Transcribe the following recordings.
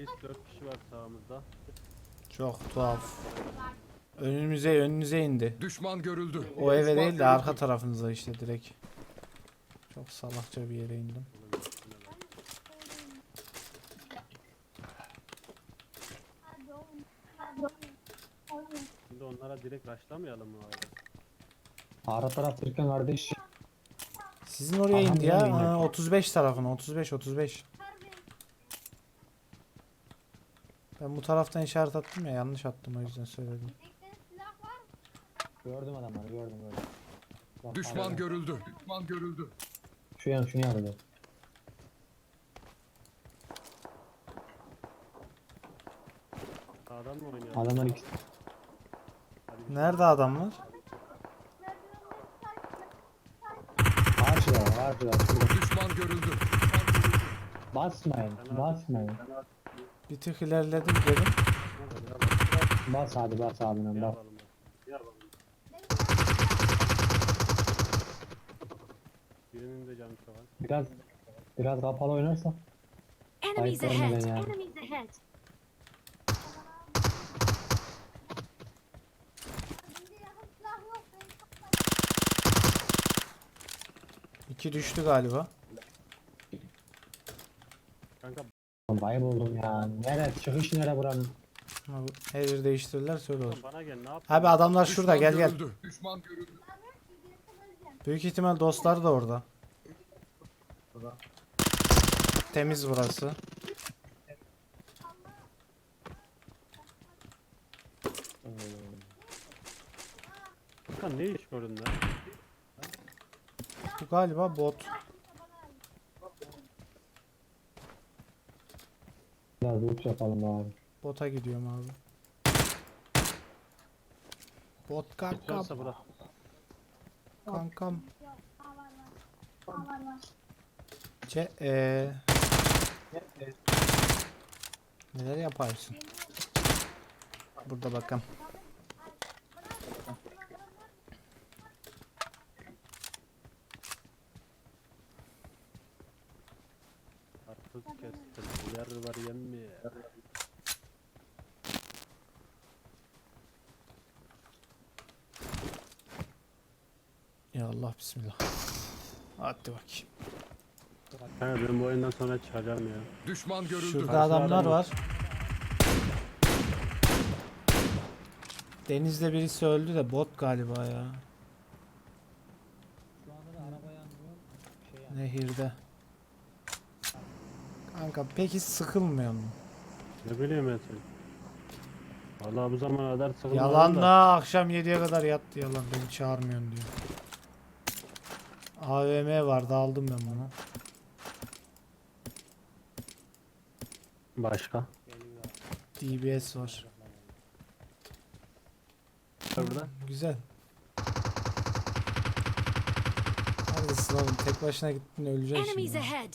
Reis 4 kişi var sağımızda. Çok tuhaf. Önümüze önünüze indi. Düşman görüldü. O eve değil de arka tarafınıza işte direkt. Çok salakça bir yere indim. Şimdi onlara direkt rushlamayalım mı abi? Ara taraf Türkan kardeş. Sizin oraya indi ya. Ha, indi. 35 tarafına 35 35. Ben bu taraftan işaret attım ya yanlış attım o yüzden söyledim. Gördüm adamları gördüm gördüm. Bak, Düşman arada. görüldü. Düşman görüldü. Şu yan şunu yapacağız. Sağdan mı oynayalım? Adamlar ikisi. Nerede adamlar? Karşıda karşıda. Düşman görüldü. Basmayın basmayın. Bir tık ilerledim dedim. Bas hadi bas abine şey bas. Birinin de canı az. Biraz biraz kapalı oynarsak. Enemies Ayıp ahead! yani. Enemies ahead! İki düştü galiba. Kanka Kayboldum ya. Nere çıkış nere buranın? Bu- Her yeri değiştirirler söyle olur. bana gel ne yap? Abi adamlar şurada gel gel. görüldü. Düşman görüldü. Büyük ihtimal dostları da orada. Temiz burası. Kanka ne iş gördün lan? Bu galiba bot. Biraz loot yapalım abi. Bota gidiyorum abi. Bot kankam. Bırak. Kankam. Ce eee. Neler yaparsın? Burada bakalım. Ya Allah bismillah. Hadi bakayım. Kanka ben bu oyundan sonra çıkacağım ya. Düşman görüldü. Şurada Karşıda adamlar adam var. Denizde birisi öldü de bot galiba ya. Şu anda da araba yanmıyor. Şey Nehirde. Kanka peki sıkılmıyor mu? Ne bileyim ben seni. Vallahi bu zamana kadar sıkılmadım Yalan da. da akşam 7'ye kadar yattı yalan beni çağırmıyorsun diyor. AVM vardı aldım ben bunu. Başka? DBS var. Burada. Güzel. Neredesin oğlum? Tek başına gittin öleceksin Enemies şimdi. ahead!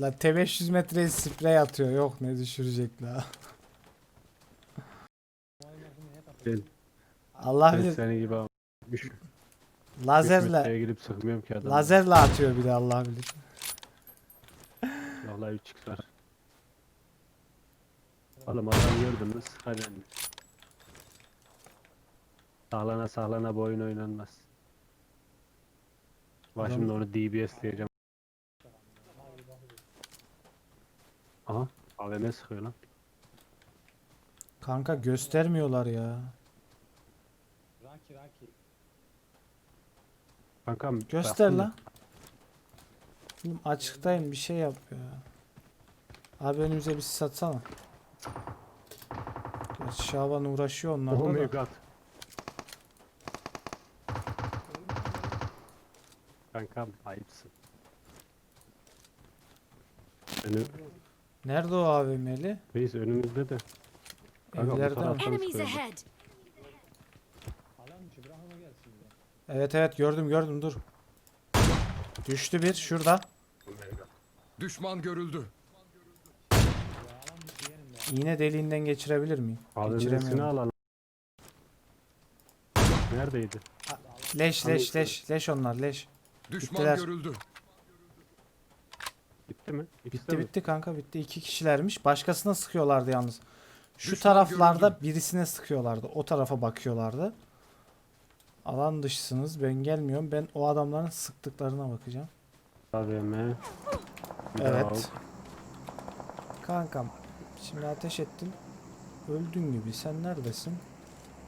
La T500 metreye sprey atıyor. Yok ne düşürecek la. Allah ben bilir. seni gibi abi. Lazerle metreye girip sıkmıyorum ki adamı. lazerle atıyor bir de Allah bilir. Vallahi 3 x var. Oğlum adam gördün Hadi anne. Sağlana sağlana bu oyun oynanmaz. Bak şimdi onu DBS diyeceğim. Aha AVM sıkıyor lan. Kanka göstermiyorlar ya. Raki Raki. Kankam Göster baktın mı? la. Oğlum açıktayım bir şey yap ya. Abi önümüze bir sis atsana. Gerçi Şaban uğraşıyor Oh onlarla my da. god. Kankam ayıpsın. Önü, Nerede o AVM'li? reis önümüzde de. Kanka bu Evlerde mi? taraftan Enemies sıkıyordu. ahead! Alan dışı bırak onu gelsin ya. Evet evet gördüm gördüm dur. Düştü bir şurada. Düşman görüldü. İğne deliğinden geçirebilir miyim? Geçiremiyorum. alalım. Neredeydi? Leş leş leş leş onlar leş. Düşman Gittiler. görüldü. Bitti mi? İkisi de Bitti mi? bitti kanka bitti. İki kişilermiş. Başkasına sıkıyorlardı yalnız. Şu Düşman taraflarda görüldü. birisine sıkıyorlardı. O tarafa bakıyorlardı. Alan dışısınız. Ben gelmiyorum. Ben o adamların sıktıklarına bakacağım. AVM. Evet. Kankam. Şimdi ateş ettin. Öldün gibi. Sen neredesin?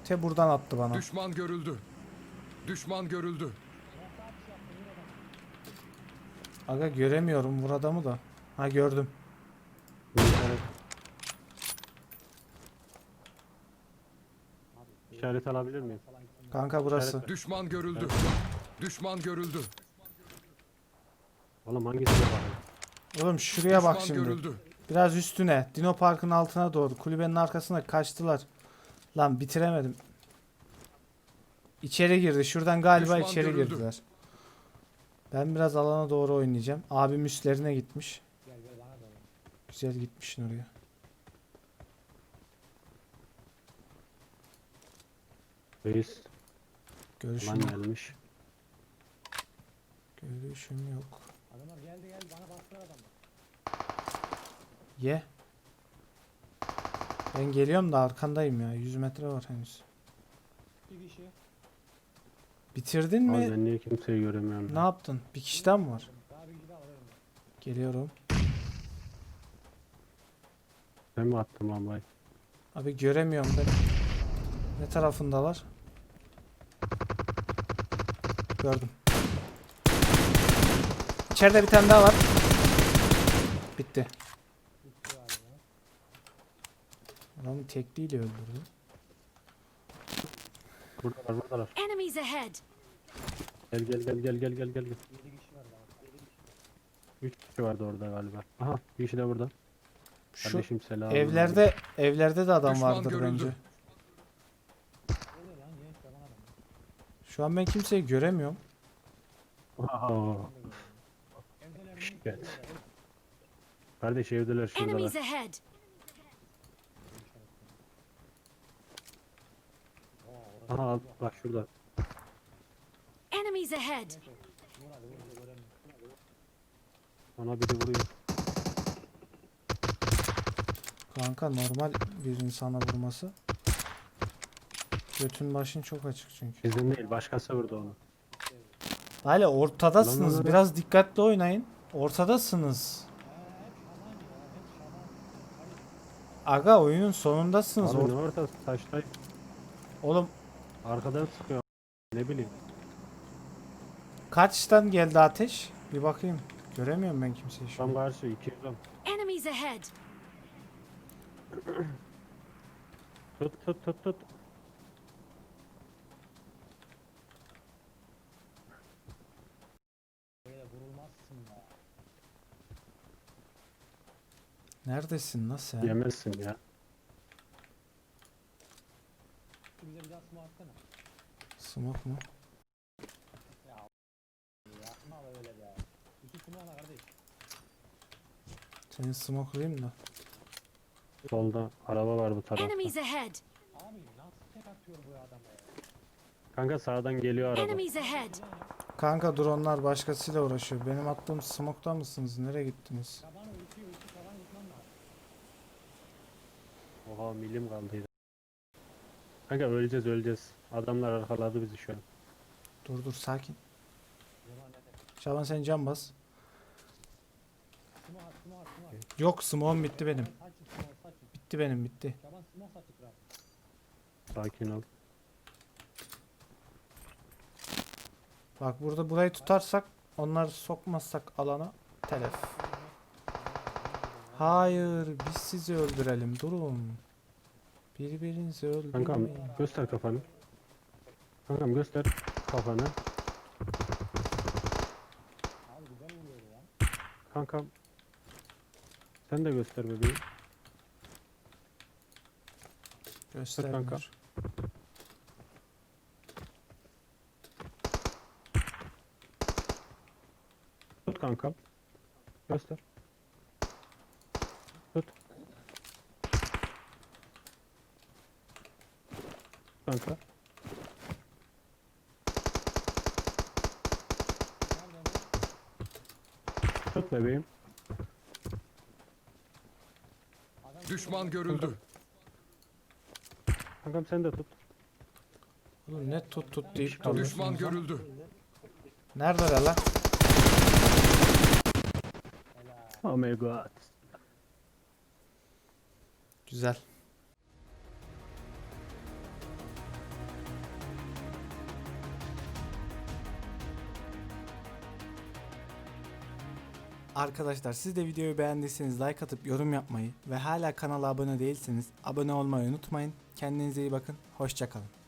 Te buradan attı bana. Düşman görüldü. Düşman görüldü. Aga göremiyorum vur adamı da. Ha gördüm. İşaret, işaret alabilir miyim? Kanka burası. Düşman görüldü. Düşman görüldü. Oğlum hangisi var? Oğlum şuraya bak Düşman şimdi. görüldü. Biraz üstüne. Dino Park'ın altına doğru. Kulübenin arkasına kaçtılar. Lan bitiremedim. İçeri girdi. Şuradan galiba Düşman içeri görüldü. girdiler. Ben biraz alana doğru oynayacağım. Abim üstlerine gitmiş. Bak. Güzel gitmişsin oraya. Reis. Görüşüm Aman yok. gelmiş. Görüşüm yok. Adamlar geldi geldi bana bastılar adamlar. Ye. Ben geliyorum da arkandayım ya. 100 metre var henüz. Bir kişi. Bitirdin Abi mi? ben niye kimseyi göremiyorum? Ne yaptın? Bir kişiden mi var? Daha bir daha. Geliyorum. Ben mi attım abi? Abi göremiyorum ben. Ne tarafındalar? Gördüm. İçeride bir tane daha var. Bitti. Adamı tekliyle öldürdü. Buradalar buradalar. Enemies ahead! Gel gel gel gel gel gel gel. gel. 7 kişi var daha. 7 kişi. Üç kişi vardı orada galiba. Aha bir kişi de burada. Şu Kardeşim selam. evlerde evlerde de adam Düşman vardır görüldü. bence. Öyle lan genç yalan adam. Şu an ben kimseyi göremiyorum. Mi? gel. Kardeş evdeler şuradalar. Enemies ahead! Aha al, bak şurada. Enemies ahead! Ona biri vuruyor. Kanka normal bir insana vurması. Götün başın çok açık çünkü. Bizden değil başkası vurdu onu. Hala Lan, lan, ortadasınız. lan. Biraz dikkatli oynayın. Ortadasınız. Aga oyunun sonundasınız. Abi Or- ne ortası taştay. Oğlum Arkadan sıkıyor. Ne bileyim. kaçtan geldi ateş? Bir bakayım. Göremiyorum ben kimseyi şu Tam an. karşı 200 am. Enemies ahead! Tut tut tut tut. Neredesin lan sen? Yemezsin ya. Şu bize bir daha smoke mu? Yapma öyle be. İki smoke ala kardeş. Senin smoke'layım da. Solda araba var bu tarafta. Enemies ahead! Abi nasıl tek atıyor bu adama ya? Kanka sağdan geliyor araba. Enemies ahead! Kanka dronlar başkasıyla uğraşıyor. Benim attığım smoke'ta mısınız? Nereye gittiniz? Tabanı Oha milim kaldıydı. Kanka öleceğiz öleceğiz. Adamlar arkaladı bizi şu an. Dur dur sakin. Şaban sen can bas. Yok smoke'um bitti benim. Bitti benim bitti. Sakin ol. Bak burada burayı tutarsak onları sokmazsak alana telef. Hayır biz sizi öldürelim durun. Birbirinizi Kankam öldürmeyin. göster kafanı. Kankam göster kafanı. Kankam. Sen de göster bebeğim. Göstermiyor. kanka. Tut kankam. Göster. kanka. Tut bebeğim. Düşman görüldü. Kankam sen de tut. Oğlum ne tut tut deyip duruyorsun. Düşman görüldü. Nerede lan? Oh my god. Güzel. Arkadaşlar siz de videoyu beğendiyseniz like atıp yorum yapmayı ve hala kanala abone değilseniz abone olmayı unutmayın. Kendinize iyi bakın. Hoşçakalın.